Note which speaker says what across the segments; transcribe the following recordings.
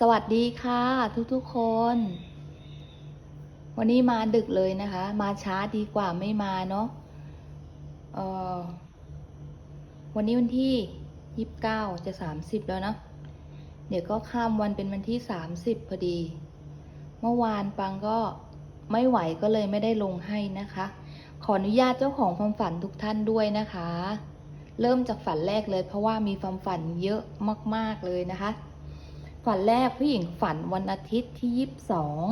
Speaker 1: สวัสดีค่ะ ทุกๆคน วันนี้มาดึกเลยนะคะ มาช้าดีกว่าไม่มาเนาะเออวันนี้วันที่ยี่สิบเก้าจะสามสิบแล้วเนาะเดี๋ยวก็ข้ามวันเป็นวันที่สามสิบพอดี เมื่อวานปังก็ไม่ไหวก็เลยไม่ได้ลงให้นะคะ ขออนุญาตเจ้าของความฝันทุกท่านด้วยนะคะ เริ่มจากฝันแรกเลย เพราะว่ามีความฝันเยอะมาก ๆเลยนะคะ ฝันแรกผู้หญิงฝันวันอาทิตย์ที่ยี่สิบสอง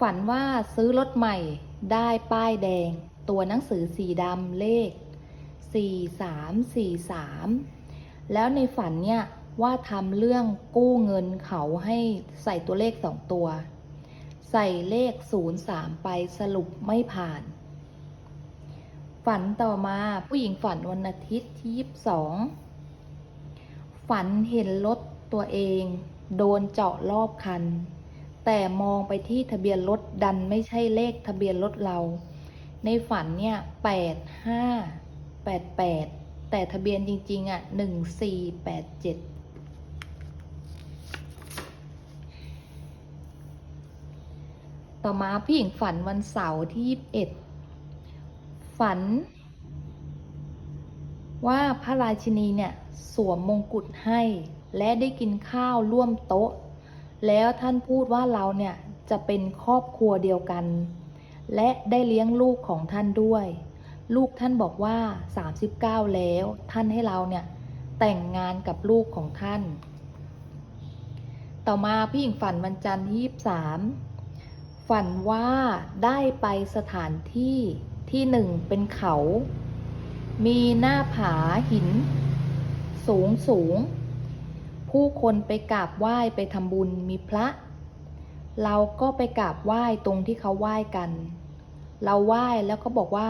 Speaker 1: ฝันว่าซื้อรถใหม่ได้ป้ายแดง ตัวหนังสือสีดำเลข 4343 แล้วในฝันเนี่ยว่าทำเรื่องกู้เงินเขาให้ใส่ตัวเลขสองตัว ใส่เลข 03 ไปสรุปไม่ผ่าน ฝันต่อมาผู้หญิงฝันวันอาทิตย์ที่ 22 ฝันเห็นรถ ตัวเอง โดนเจาะรอบคัน แต่มองไปที่ทะเบียนรถดันไม่ใช่เลขทะเบียนรถเรา ในฝันเนี่ยแปดห้าแปดแปดแต่ทะเบียนจริงๆอะหนึ่งสี่แปดเจ็ดต่อมาพี่หญิงฝันวันเสาร์ที่ยี่สิบเอ็ดฝัน ว่าพระราชินีเนี่ย สวมมงกุฎให้ และได้กินข้าวร่วมโต๊ะ แล้วท่านพูดว่าเราเนี่ยจะเป็นครอบครัวเดียวกัน และได้เลี้ยงลูกของท่านด้วย ลูกท่านบอกว่า 39 แล้ว ท่านให้เราเนี่ยแต่งงานกับลูกของท่าน ต่อมาพี่หญิงฝันวันจันทร์ที่23 ฝันว่าได้ไปสถานที่ที่หนึ่งเป็นเขา มีหน้าผาหิน สูงสูง ผู้คนไปกราบไหว้ไปทำบุญมีพระ เราก็ไปกราบไหว้ตรงที่เขาไหว้กัน เราไหว้แล้วก็บอกว่า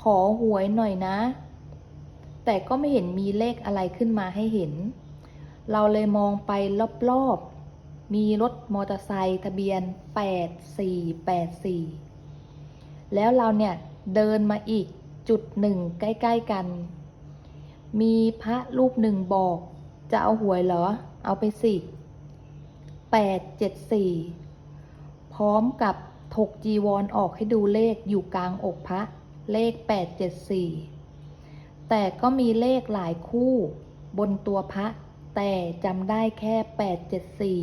Speaker 1: ขอหวยหน่อยนะ แต่ก็ไม่เห็นมีเลขอะไรขึ้นมาให้เห็น เราเลยมองไปรอบๆ มีรถมอเตอร์ไซค์ทะเบียน 8484 แล้วเราเนี่ยเดินมาอีกจุดหนึ่งใกล้ ๆ กัน มีพระรูปหนึ่งบอก จะเอาหวยเหรอ เอาไปสิแปดเจ็ดสี่พร้อมกับถกจีวรออกให้ดูเลขอยู่กลางอกพระ เลขแปดเจ็ดสี่แต่ก็มีเลขหลายคู่ บนตัวพระ แต่จำได้แค่แปดเจ็ดสี่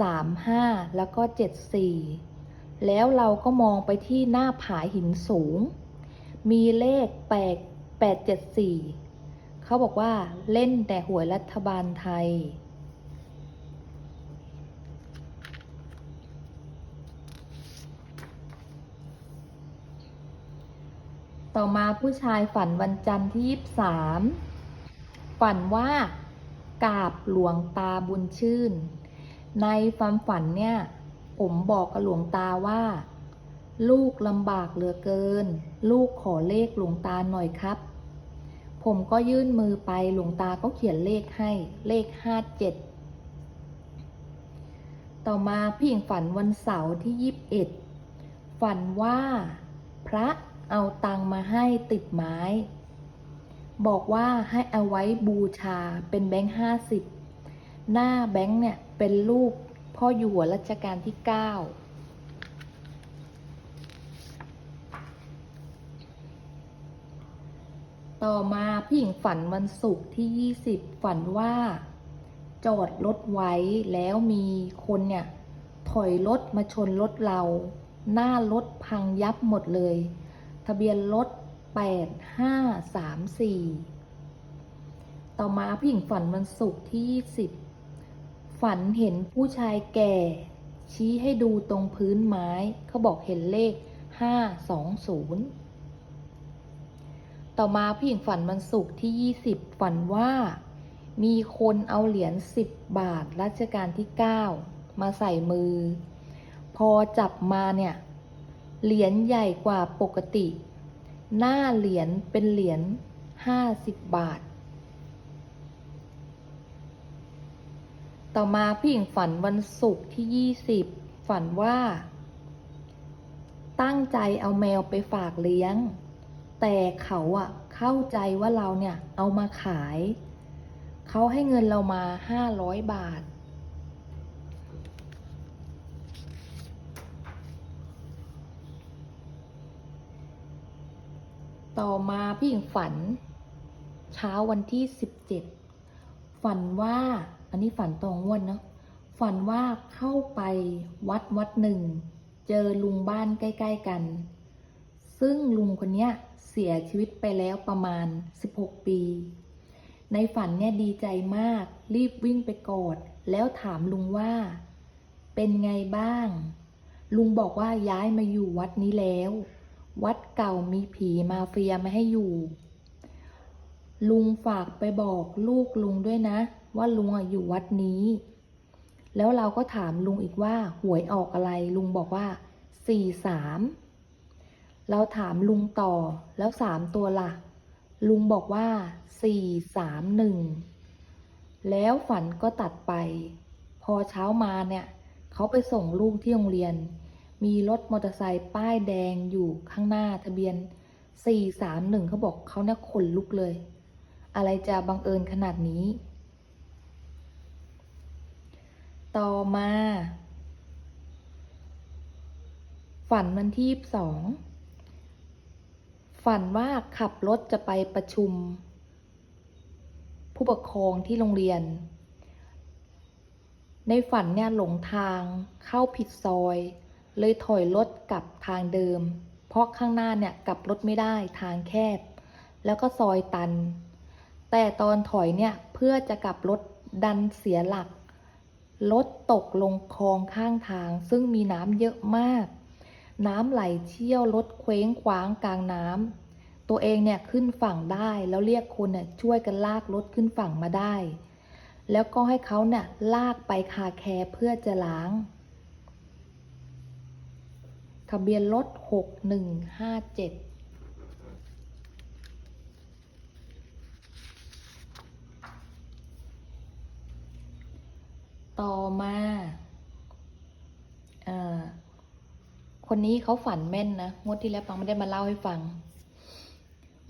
Speaker 1: สามห้าแล้วก็เจ็ดสี่แล้วเราก็มองไปที่หน้าผาหินสูง มีเลขแปดแปดเจ็ดสี่ เขาบอกว่าเล่นแต่หวยรัฐบาลไทย ต่อมาผู้ชายฝันวันจันทร์ที่ 23 ฝันว่ากราบหลวงตาบุญชื่น ในความฝันเนี่ย ผมบอกกับหลวงตาว่า ลูกลำบากเหลือเกิน ลูกขอเลขหลวงตาหน่อยครับ ผมก็ยื่นมือไปหลวงตาก็เขียนเลขให้เลขห้าเจ็ดต่อมาพี่หญิงฝันวันเสาร์ที่ยี่สิบเอ็ดฝันว่า พระเอาตังมาให้ติดไม้ บอกว่าให้เอาไว้บูชาเป็นแบงค์ห้าสิบหน้าแบงค์เนี่ยเป็นรูปพ่ออยู่หัวรัชกาลที่เก้า ต่อมาพี่หญิงฝันวันศุกร์ที่ 20 ฝันว่า จอดรถไว้แล้วมีคนเนี่ย ถอยรถมาชนรถเรา หน้ารถพังยับหมดเลย ทะเบียนรถ 8534 ต่อมาพี่หญิงฝันวันศุกร์ที่ 20 ฝันเห็นผู้ชายแก่ ชี้ให้ดูตรงพื้นไม้ เขาบอกเห็นเลข 520 ต่อมาพี่หญิงฝันวันศุกร์ที่ 20 ฝันว่า มีคนเอาเหรียญ10 บาทรัชกาลที่ 9 มาใส่มือ พอจับมาเนี่ย เหรียญใหญ่กว่าปกติ หน้าเหรียญเป็นเหรียญ50 บาท ต่อมาพี่หญิงฝันวันศุกร์ที่ 20 ฝันว่า ตั้งใจเอาแมวไปฝากเลี้ยง แต่เขาอะเข้าใจว่าเราเนี่ยเอามาขาย เขาให้เงินเรามาห้าร้อยบาท ต่อมาพี่หญิงฝัน เช้าวันที่สิบเจ็ดฝันว่าอันนี้ฝันตองงวนเนาะฝันว่าเข้าไปวัดวัดหนึ่ง เจอลุงบ้านใกล้ ๆกัน ซึ่งลุงคนเนี้ย เสียชีวิตไปแล้วประมาณ 16 ปี ในฝันเนี่ยดีใจมาก รีบวิ่งไปกอด แล้วถามลุงว่า เป็นไงบ้าง ลุงบอกว่าย้ายมาอยู่วัดนี้แล้ว วัดเก่ามีผีมาเฟียไม่ให้อยู่ ลุงฝากไปบอกลูกลุงด้วยนะ ว่าลุงอะอยู่วัดนี้ แล้วเราก็ถามลุงอีกว่าหวยออกอะไร ลุงบอกว่าสี่สาม เราถามลุงต่อแล้วสามตัวละ่ะ ลุงบอกว่าสี่สามหนึ่งแล้วฝันก็ตัดไป พอเช้ามาเนี่ย เขาไปส่งลูกที่โรงเรียน มีรถมอเตอร์ไซค์ป้ายแดงอยู่ข้างหน้าทะเบียน431เขาบอกเขาเนี่ยขนลุกเลย อะไรจะบังเอิญขนาดนี้ ต่อมา ฝันวันที่สอง ฝันว่าขับรถจะไปประชุม ผู้ปกครองที่โรงเรียน ในฝันเนี่ยหลงทางเข้าผิดซอย เลยถอยรถกลับทางเดิม เพราะข้างหน้าเนี่ยกลับรถไม่ได้ทางแคบ แล้วก็ซอยตัน แต่ตอนถอยเนี่ยเพื่อจะกลับรถดันเสียหลักรถตกลงคลองข้างทางซึ่งมีน้ำเยอะมาก น้ำไหลเชี่ยวรถเคว้งคว้างกลางน้ำตัวเองเนี่ยขึ้นฝั่งได้แล้วเรียกคนเนี่ยช่วยกันลากรถขึ้นฝั่งมาได้ แล้วก็ให้เขาเนี่ยลากไปคาแคร์เพื่อจะล้าง ทะเบียนรถหกหนึ่งห้าเจ็ดต่อมาอ่อ คนนี้เขาฝันแม่นนะ งวดที่แล้วปังไม่ได้มาเล่าให้ฟัง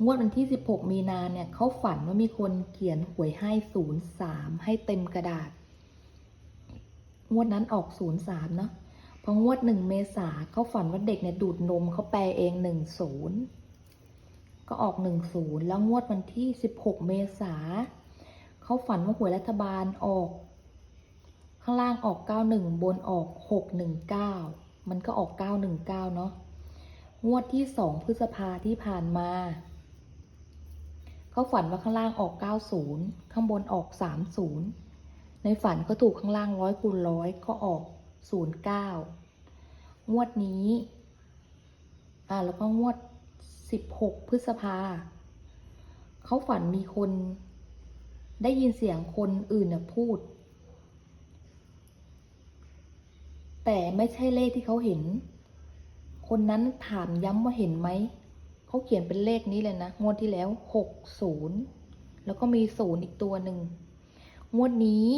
Speaker 1: งวดวันที่ 16 มีนาเนี่ยเขาฝันว่ามีคนเขียนหวยให้ 03 ให้เต็มกระดาษ งวดนั้นออก 03 เนาะพองวด 1 เมษาเขาฝันว่าเด็กเนี่ยดูดนมเขาแปลเอง 10 ก็ออก 10 แล้วงวดวันที่ 16 เมษาเขาฝันว่าหวยรัฐบาลออก ข้างล่างออก 91 บนออก 619 มันก็ออก 919 เนาะงวดที่ 2 พฤษภาที่ผ่านมา เขาฝันว่าข้างล่างออก 90 ข้างบนออก 30 ในฝันก็ถูกข้างล่างร้อยคูณร้อยก็ออก 09 งวดนี้ อ่าแล้วก็งวด 16 พฤษภา เขาฝันมีคนได้ยินเสียงคนอื่นน่ะพูด แต่ไม่ใช่เลขที่เขาเห็น คนนั้นถามย้ำว่าเห็นไหม เขาเขียนเป็นเลขนี้เลยนะ งวดที่แล้วหกศูนย์แล้วก็มีศูนย์อีกตัวหนึ่ง งวดนี้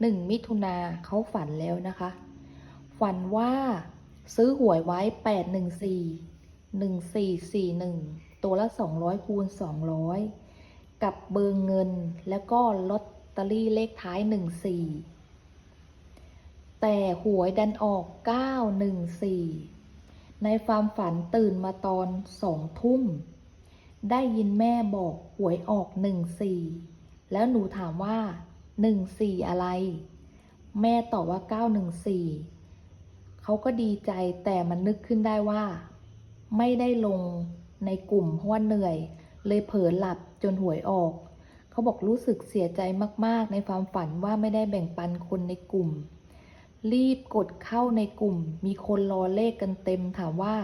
Speaker 1: หนึ่งมิถุนาเขาฝันแล้วนะคะ ฝันว่าซื้อหวยไว้แปดหนึ่งสี่หนึ่งสี่สี่หนึ่งตัวละสองร้อยคูณสองร้อยกับเบอร์เงินแล้วก็ลอตเตอรี่เลขท้ายหนึ่งสี่ แต่หวยดันออก 914 ในความฝันตื่นมาตอนสองทุ่ม ได้ยินแม่บอกหวยออก 14 แล้วหนูถามว่า 14 อะไร แม่ตอบว่า 914 เขาก็ดีใจแต่มันนึกขึ้นได้ว่า ไม่ได้ลงในกลุ่มเพราะว่าเหนื่อย เลยเผลอหลับจนหวยออกเขาบอกรู้สึกเสียใจมาก ๆ ในความฝันว่าไม่ได้แบ่งปันคนในกลุ่ม รีบกดเข้าในกลุ่ม มีคนรอเลขกันเต็มถามว่า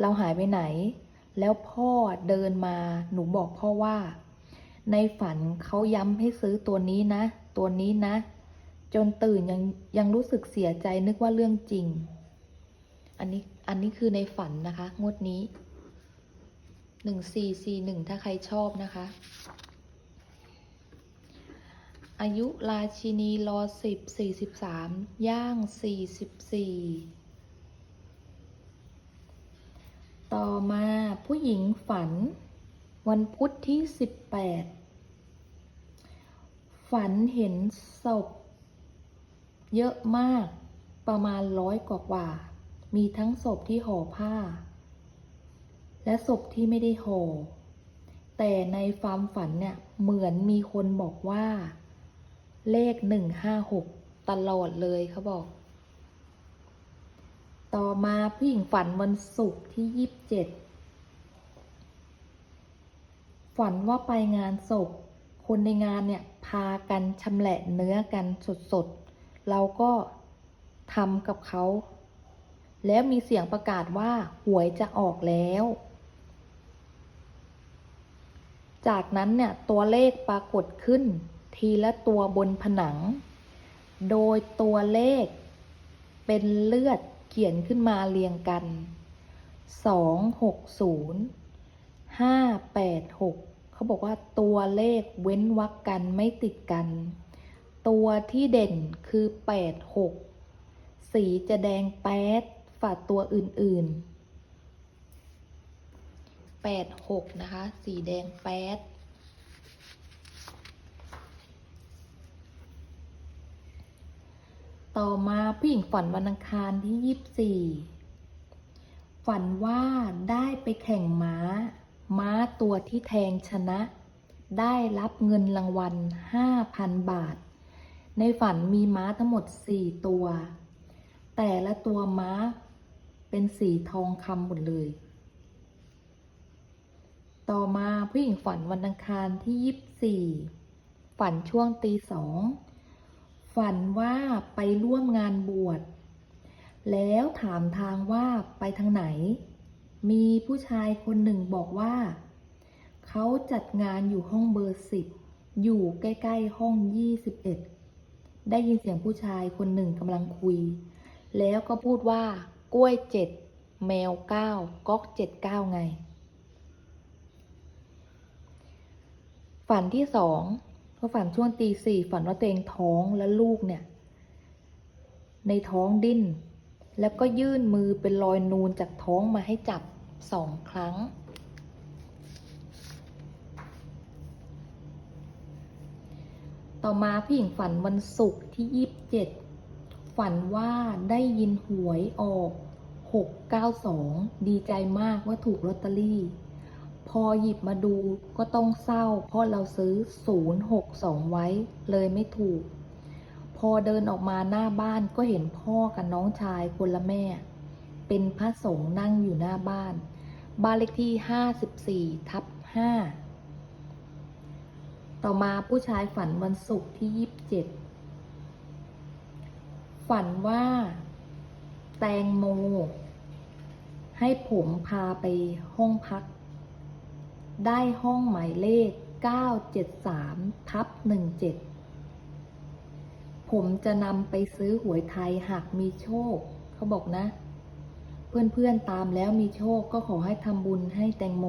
Speaker 1: เราหายไปไหน แล้วพ่อเดินมาหนูบอกพ่อว่า ในฝันเขาย้ำให้ซื้อตัวนี้นะ ตัวนี้นะ จนตื่นยังยังรู้สึกเสียใจนึกว่าเรื่องจริง อันนี้อันนี้คือในฝันนะคะ งวดนี้หนึ่งสี่สี่หนึ่งถ้าใครชอบนะคะ อายุราชินีรอสิบสี่สิบสามย่างสี่สิบสี่ต่อมาผู้หญิงฝัน วันพุธที่สิบแปดฝันเห็นศพ เยอะมากประมาณร้อยกว่ากว่า มีทั้งศพที่ห่อผ้า และศพที่ไม่ได้ห่อแต่ในความฝันเนี่ยเหมือนมีคนบอกว่า เลขหนึ่งห้าหกตลอดเลยเขาบอก ต่อมาผู้หญิงฝันวันศุกร์ที่ยี่สิบเจ็ดฝันว่าไปงานศพ คนในงานเนี่ยพากันชำแหละเนื้อกันสดๆ เราก็ทำกับเขา แล้วมีเสียงประกาศว่าหวยจะออกแล้ว จากนั้นเนี่ยตัวเลขปรากฏขึ้น ทีละตัวบนผนัง โดยตัวเลข เป็นเลือดเขียนขึ้นมาเรียงกันสองหกศูนย์ห้าแปดหกเขาบอกว่าตัวเลขเว้นวรรคกันไม่ติดกัน ตัวที่เด่นคือแปดหกสีจะแดงแป๊ดฝ่าตัวอื่นๆแปดหกนะคะ สีแดงแป๊ด ต่อมาผู้หญิงฝันวันอังคารที่ยี่สี่ฝันว่าได้ไปแข่งม้า ม้าตัวที่แทงชนะ ได้รับเงินรางวัลห้าพันบาท ในฝันมีม้าทั้งหมดสี่ตัว แต่ละตัวม้าเป็นสีทองคำหมดเลย ต่อมาผู้หญิงฝันวันอังคารที่ยี่สี่ฝันช่วงตีสอง ฝันว่าไปร่วมงานบวช แล้วถามทางว่าไปทางไหน มีผู้ชายคนหนึ่งบอกว่า เขาจัดงานอยู่ห้องเบอร์สิบ อยู่ใกล้ๆห้องยี่สิบเอ็ด ได้ยินเสียงผู้ชายคนหนึ่งกำลังคุย แล้วก็พูดว่ากล้วยเจ็ด แมวเก้าก๊อกเจ็ดเก้าไง ฝันที่สอง ก็ฝันช่วงตีสี่ฝันว่าตัวเองท้องและลูกเนี่ย ในท้องดิ้น แล้วก็ยื่นมือเป็นรอยนูนจากท้องมาให้จับสองครั้ง ต่อมาพี่หญิงฝันวันศุกร์ที่ยี่สิบเจ็ดฝันว่าได้ยินหวยออกหกเก้าสองดีใจมากว่าถูกลอตเตอรี่ พอหยิบมาดูก็ต้องเศร้า เพราะเราซื้อ 062 ไว้เลยไม่ถูก พอเดินออกมาหน้าบ้านก็เห็นพ่อกับน้องชายคนละแม่ เป็นพระสงฆ์นั่งอยู่หน้าบ้าน บ้านเลขที่ 54 ทับ 5 ต่อมาผู้ชายฝันวันศุกร์ที่ 27 ฝันว่า แตงโม ให้ผมพาไปห้องพัก ได้ห้องหมายเลข 973 ทับ 17 ผมจะนำไปซื้อหวยไทยหากมีโชค เขาบอกนะ เพื่อนๆตามแล้วมีโชคก็ขอให้ทำบุญให้แตงโม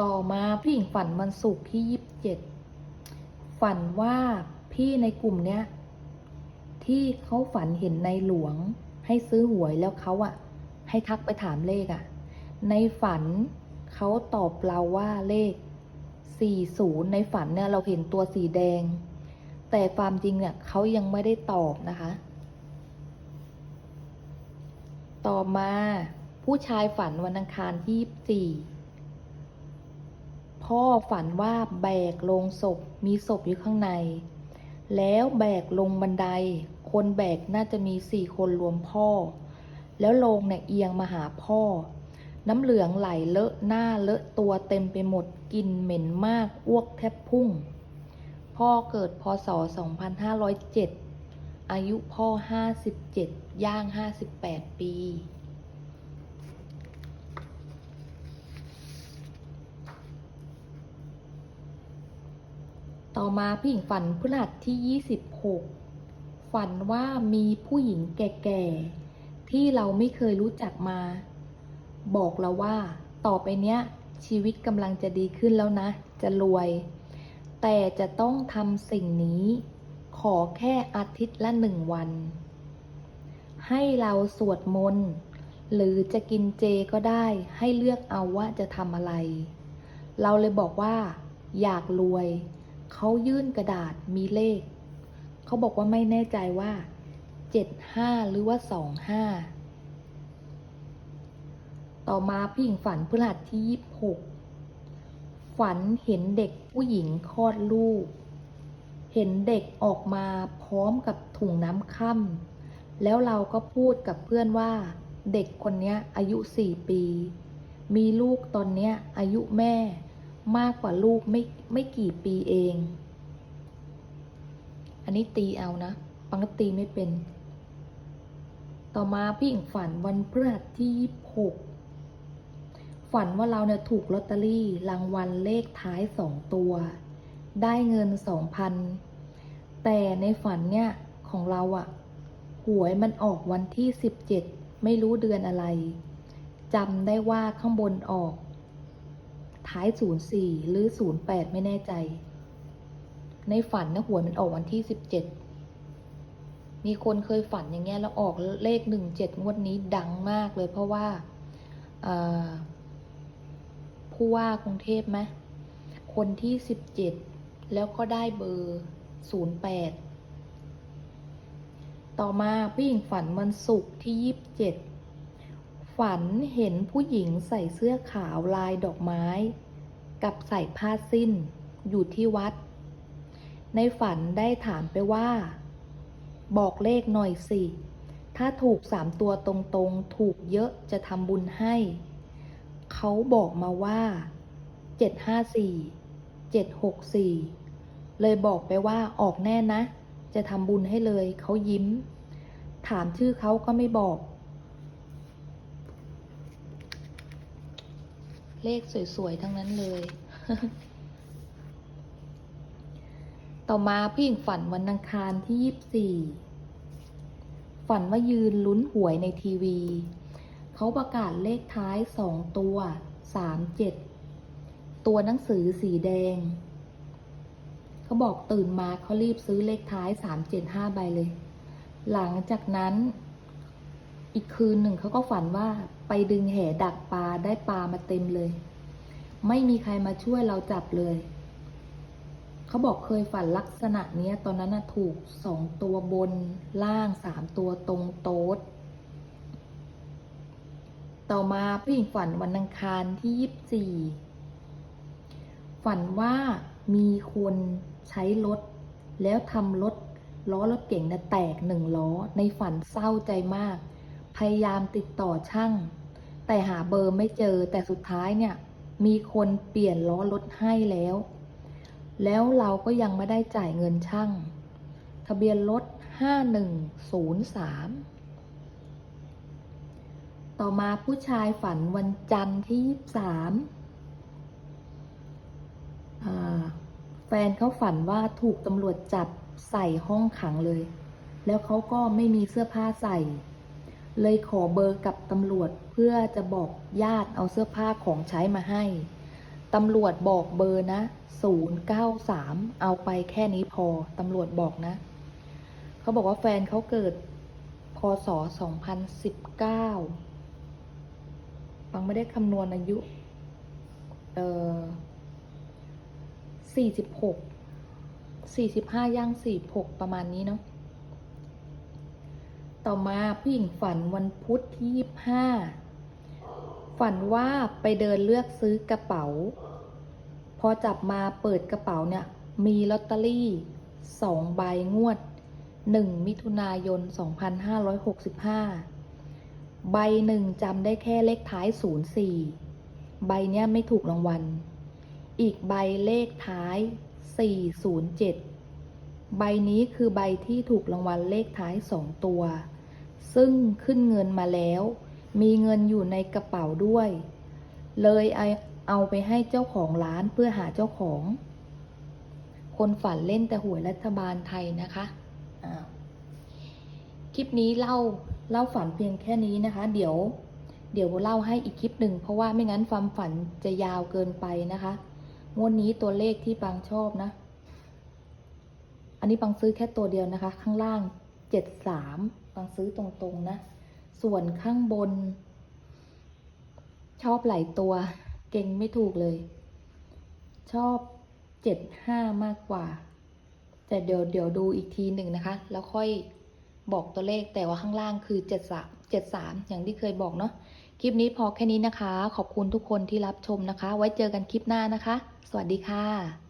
Speaker 1: ต่อมาพี่หญิงฝันวันศุกร์ที่ 27 ฝันว่าพี่ในกลุ่มเนี้ย ที่เขาฝันเห็นในหลวงให้ซื้อหวยแล้วเขาอะให้ทักไปถามเลขอะ ในฝันเขาตอบเราว่าเลข 40 ในฝันเนี่ยเราเห็นตัวสีแดง แต่ความจริงเนี่ยเขายังไม่ได้ตอบนะคะ ต่อมาผู้ชายฝันวันอังคารที่24พ่อฝันว่าแบกลงศพมีศพอยู่ข้างใน แล้วแบกลงบันได คนแบกน่าจะมีสี่คนรวมพ่อ แล้วลงเนี่ยเอียงมาหาพ่อ น้ำเหลืองไหลเลอะหน้าเลอะตัวเต็มไปหมดกลิ่นเหม็นมากอ้วกแทบพุ่ง พ่อเกิดพศ 2507 อายุพ่อ 57 ย่าง 58 ปี ต่อมาผู้หญิงฝันพฤหัสที่ 26 ฝันว่ามีผู้หญิงแก่ ๆ ที่เราไม่เคยรู้จักมา บอกเราว่า ต่อไปเนี้ย ชีวิตกำลังจะดีขึ้นแล้วนะ จะรวย แต่จะต้องทำสิ่งนี้ ขอแค่อาทิตย์ละหนึ่งวัน ให้เราสวดมนต์หรือจะกินเจก็ได้ให้เลือกเอาว่าจะทำอะไร เราเลยบอกว่า อยากรวย เขายื่นกระดาษมีเลข เขาบอกว่าไม่แน่ใจว่าเจ็ดห้าหรือว่าสองห้า ต่อมาพี่หญิงฝันพฤหัสที่ยี่หกฝันเห็นเด็กผู้หญิงคลอดลูก เห็นเด็กออกมาพร้อมกับถุงน้ำค่ำแล้วเราก็พูดกับเพื่อนว่า เด็กคนนี้อายุสี่ปี มีลูกตอนนี้อายุแม่ มากกว่าลูกไม่ไม่กี่ปีเอง อันนี้ตีเอานะ ปังก็ตีไม่เป็น ต่อมาพี่หญิงฝันวันพฤหัสที่ยี่หก ฝันว่าเราเนี่ยถูกลอตเตอรี่รางวัลเลขท้ายสองตัว ได้เงินสองพันแต่ในฝันเนี่ยของเราอะหวยมันออกวันที่สิบเจ็ดไม่รู้เดือนอะไรจำได้ว่าข้างบนออก ท้ายศูนย์สี่หรือศูนย์แปดไม่แน่ใจ ในฝันนะหวยมันออกวันที่สิบเจ็ดมีคนเคยฝันอย่างเงี้ยแล้วออกเลขหนึ่งเจ็ดงวดนี้ดังมากเลยเพราะว่าอ่อ ผู้ว่ากรุงเทพไหมคนที่สิบเจ็ดแล้วก็ได้เบอร์ศูนย์แปดต่อมาผู้หญิงฝันวันศุกร์ที่ยี่สิบเจ็ดฝันเห็นผู้หญิงใส่เสื้อขาวลายดอกไม้ กับใส่ผ้าสิ้นอยู่ที่วัด ในฝันได้ถามไปว่า บอกเลขหน่อยสิ ถ้าถูกสามตัวตรงๆ ถูกเยอะจะทำบุญให้ เขาบอกมาว่าเจ็ดห้าสี่เจ็ดหกสี่เลยบอกไปว่าออกแน่นะ จะทำบุญให้เลย เขายิ้ม ถามชื่อเขาก็ไม่บอก เลขสวยๆ ทั้งนั้นเลย ต่อมาพี่หญิงฝันวันอังคารที่ยี่สี่ ฝันว่ายืนลุ้นหวยในทีวี เขาประกาศเลขท้ายสองตัวสามเจ็ดตัวหนังสือสีแดง เขาบอกตื่นมาเขารีบซื้อเลขท้ายสามเจ็ดห้าใบเลย หลังจากนั้น อีกคืนหนึ่งเขาก็ฝันว่าไปดึงแห่ดักปลาได้ปลามาเต็มเลย ไม่มีใครมาช่วยเราจับเลยเขาบอกเคยฝันลักษณะเนี้ยตอนนั้นถูกสองตัวบนล่างสามตัวตรงโต๊ด ต่อมาผู้หญิงฝันวันอังคารที่ยี่สี่ฝันว่ามีคนใช้รถ แล้วทำรถล้อรถเก่งนะแตกหนึ่งล้อ ในฝันเศร้าใจมาก พยายามติดต่อช่าง แต่หาเบอร์ไม่เจอแต่สุดท้ายเนี่ย มีคนเปลี่ยนล้อรถให้แล้ว แล้วเราก็ยังไม่ได้จ่ายเงินช่าง ทะเบียนรถ 5103 ต่อมาผู้ชายฝันวันจันทร์ที่23อ่าแฟนเขาฝันว่าถูกตำรวจจับใส่ห้องขังเลย แล้วเขาก็ไม่มีเสื้อผ้าใส่ เลยขอเบอร์กับตำรวจเพื่อจะบอกญาติเอาเสื้อผ้าของใช้มาให้ ตำรวจบอกเบอร์นะ 093 เอาไปแค่นี้พอ ตำรวจบอกนะ เขาบอกว่าแฟนเขาเกิด พศ 2019 ปังไม่ได้คำนวณอายุ เอ่อ46 45ย่าง46ประมาณนี้เนาะ ต่อมาผู้หญิงฝันวันพุธที่25ฝันว่าไปเดินเลือกซื้อกระเป๋า พอจับมาเปิดกระเป๋าเนี่ย มีลอตเตอรี่สองใบงวด1มิถุนายน2565 ใบหนึ่งจำได้แค่เลขท้าย 04 ใบเนี้ยไม่ถูกรางวัล อีกใบเลขท้าย 407 ใบนี้คือใบที่ถูกรางวัลเลขท้าย 2 ตัว ซึ่งขึ้นเงินมาแล้ว มีเงินอยู่ในกระเป๋าด้วย เลยเอาไปให้เจ้าของร้านเพื่อหาเจ้าของ คนฝันเล่นแต่หวยรัฐบาลไทยนะคะ คลิปนี้เล่า เล่าฝันเพียงแค่นี้นะคะ เดี๋ยว เดี๋ยวเล่าให้อีกคลิปหนึ่งเพราะว่าไม่งั้นความฝันจะยาวเกินไปนะคะงวดนี้ตัวเลขที่ปังชอบนะ อันนี้ปังซื้อแค่ตัวเดียวนะคะ ข้างล่างเจ็ดสามปังซื้อตรงๆนะ ส่วนข้างบน ชอบหลายตัว เก่งไม่ถูกเลย ชอบเจ็ดห้ามากกว่า แต่เดี๋ยวเดี๋ยวดูอีกทีหนึ่งนะคะ แล้วค่อย บอกตัวเลขแต่ว่าข้างล่างคือ 7 3 7 3 อย่างที่เคยบอกเนาะคลิปนี้พอแค่นี้นะคะ ขอบคุณทุกคนที่รับชมนะคะ ไว้เจอกันคลิปหน้านะคะ สวัสดีค่ะ